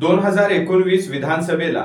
दोन हजार एकोणवीस विधानसभेला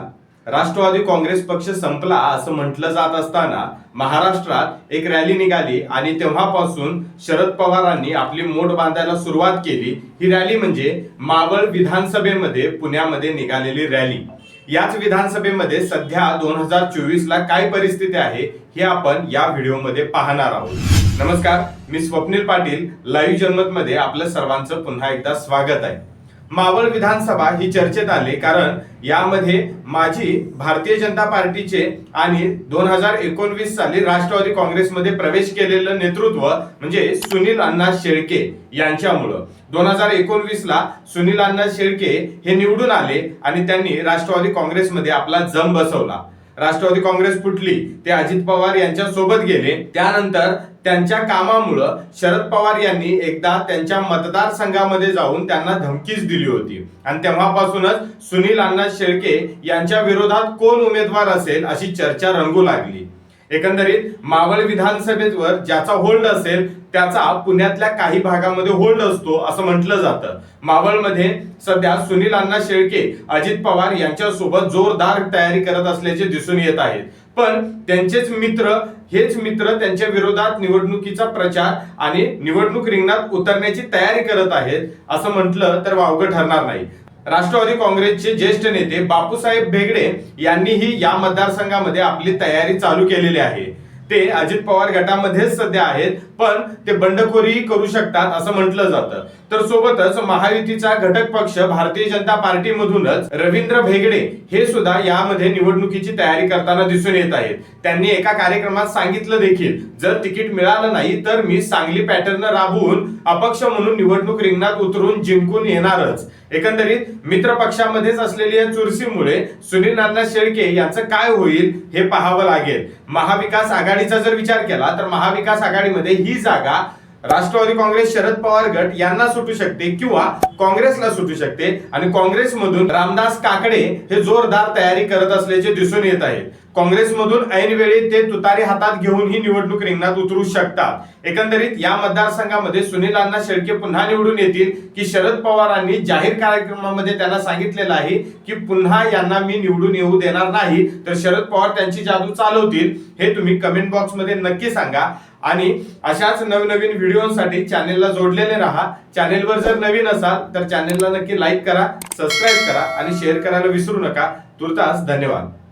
राष्ट्रवादी काँग्रेस पक्ष संपला असं म्हटलं जात असताना महाराष्ट्रात एक रॅली निघाली आणि तेव्हापासून शरद पवारांनी आपली मोठ बांधायला सुरुवात केली. ही रॅली म्हणजे मावळ विधानसभेमध्ये पुण्यामध्ये निघालेली रॅली. याच विधानसभेमध्ये सध्या दोन हजार चोवीस ला काय परिस्थिती आहे हे आपण या व्हिडिओमध्ये पाहणार आहोत. नमस्कार मी स्वप्नील पाटील. लाईव्ह जनमत मध्ये आपलं सर्वांचं पुन्हा एकदा स्वागत आहे. मावळ विधानसभा ही चर्चेत आले कारण यामध्ये माजी भारतीय जनता पार्टीचे आणि दोन हजार एकोणवीस साली राष्ट्रवादी काँग्रेसमध्ये प्रवेश केलेलं नेतृत्व म्हणजे सुनील अण्णा शेळके यांच्यामुळं. दोन हजार एकोणवीस ला सुनील अण्णा शेळके हे निवडून आले आणि त्यांनी राष्ट्रवादी काँग्रेसमध्ये आपला जम बसवला. राष्ट्रवादी काँग्रेस फुटली ते अजित पवार यांच्या सोबत गेले. त्यानंतर त्यांच्या कामामुळं शरद पवार यांनी एकदा त्यांच्या मतदारसंघामध्ये जाऊन त्यांना धमकीच दिली होती. आणि तेव्हापासूनच सुनील अण्णा शेळके यांच्या विरोधात कोण उमेदवार असेल अशी चर्चा रंगू लागली. एकंदरीत मावळ विधानसभेवर ज्याचा होल्ड असेल त्याचा पुण्यातल्या काही भागामध्ये होल्ड असतो असं म्हटलं जातं. मावळमध्ये सध्या सुनील अण्णा शेळके अजित पवार यांच्यासोबत जोरदार तयारी करत असल्याचे दिसून येत आहेत पण त्यांचेच मित्र हेच मित्र त्यांच्या विरोधात निवडणुकीचा प्रचार आणि निवडणूक रिंगणात उतरण्याची तयारी करत आहेत असं म्हटलं तर वावगं ठरणार नाही. राष्ट्रवादी काँग्रेसचे ज्येष्ठ नेते बापूसाहेब भेगडे यांनीही या मतदारसंघामध्ये आपली तयारी चालू केलेली आहे. ते अजित पवार गटामध्येच सध्या आहेत पण ते बंडखोरी करू शकतात असं म्हटलं जातं. तर सोबतच महायुतीचा घटक पक्ष भारतीय जनता पार्टीमधूनच रवींद्र भेगडे हे सुद्धा यामध्ये निवडणुकीची तयारी करताना दिसून येत आहेत. त्यांनी एका कार्यक्रमात सांगितलं देखील जर तिकीट मिळालं नाही तर मी सांगली पॅटर्न राबवून अपक्ष म्हणून निवडणूक रिंगणात उतरून जिंकून येणारच. एकंदरीत मित्र पक्षामध्येच असलेल्या या चुरशीमुळे सुनील नाना शेळके यांचं काय होईल हे पाहावं लागेल. महाविकास आघाडीचा जर विचार केला तर महाविकास आघाडीमध्ये ही जागा राष्ट्रवादी काँग्रेस शरद पवार गट यांना सुटू शकते किंवा काँग्रेसला सुटू शकते. आणि काँग्रेसमधून रामदास काकडे हे जोरदार तयारी करत असल्याचे दिसून येत आहे. काँग्रेसमधून ऐनवेळी ते तुतारी हातात घेऊन ही निवडणूक रिंगणात उतरू शकतात. एकंदरीत या मतदारसंघामध्ये सुनील अण्णा शेळके पुन्हा निवडून येतील की शरद पवारांनी जाहीर कार्यक्रमामध्ये त्यांना सांगितलेलं आहे की पुन्हा यांना मी निवडून येऊ देणार नाही तर शरद पवार त्यांची जादू चालवतील हे तुम्ही कमेंट बॉक्समध्ये नक्की सांगा. आणि अशाच नवनवीन व्हिडिओसाठी चॅनेलला जोडलेले राहा. चॅनेलवर जर नवीन असाल तर चॅनेलला नक्की लाईक करा सबस्क्राईब करा आणि शेअर करायला विसरू नका. तुर्तास धन्यवाद.